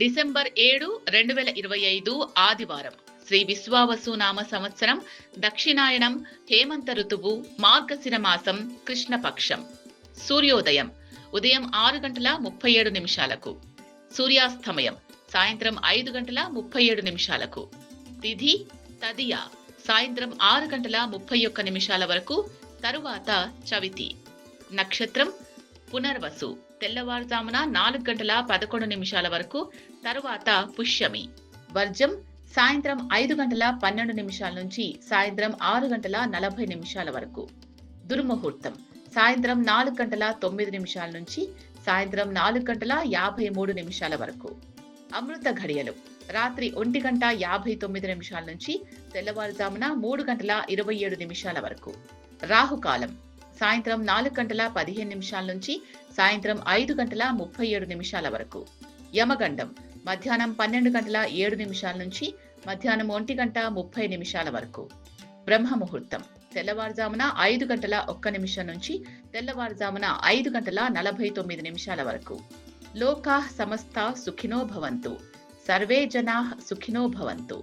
December ఏడు రెండు వేల ఇరవై ఐదు ఆదివారం. శ్రీ విశ్వావసు నామ సంవత్సరం దక్షిణాయనం హేమంత ఋతువు మార్గశిర మాసం కృష్ణపక్షం. సూర్యోదయం ఉదయం ఆరు గంటల ముప్పై ఏడు నిమిషాలకు. సూర్యాస్తమయం సాయంత్రం ఐదు గంటల ముప్పై ఏడు నిమిషాలకు. తిథి తదియ సాయంత్రం ఆరు గంటల ముప్పై ఒక్క నిమిషాల వరకు తరువాత చవితి. నక్షత్రం పునర్వసు. తెల్లవారుజామున నాలుగు గంటల పదకొండు నిమిషాల వరకు తరువాత పుష్యమి. వర్జం సాయంత్రం ఐదు గంటల పన్నెండు నిమిషాల నుంచి సాయంత్రం ఆరు గంటల నలభై నిమిషాల వరకు. దుర్ముహూర్తం. సాయంత్రం నాలుగు గంటల తొమ్మిది నిమిషాల నుంచి సాయంత్రం నాలుగు గంటల యాభై మూడు నిమిషాల వరకు. అమృత ఘడియలు. రాత్రి ఒంటి గంట యాభై తొమ్మిది నిమిషాల నుంచి తెల్లవారుజామున మూడు గంటల ఇరవై ఏడు నిమిషాల వరకు. రాహుకాలం. సాయంత్రం నాలుగు గంటల పదిహేను నిమిషాల నుంచి సాయంత్రం ఐదు గంటల ముప్పై ఏడు నిమిషాల వరకు. యమగండం మధ్యాహ్నం పన్నెండు గంటల ఏడు నిమిషాల నుంచి మధ్యాహ్నం ఒంటి గంట ముప్పై నిమిషాల వరకు. బ్రహ్మ ముహూర్తం తెల్లవారుజామున ఐదు గంటల ఒక్క నిమిషం నుంచి తెల్లవారుజామున ఐదు గంటల నలభై తొమ్మిది నిమిషాల వరకు. లోకా సమస్త సుఖినో భవంతు. సర్వే జనా సుఖినో భవంతు.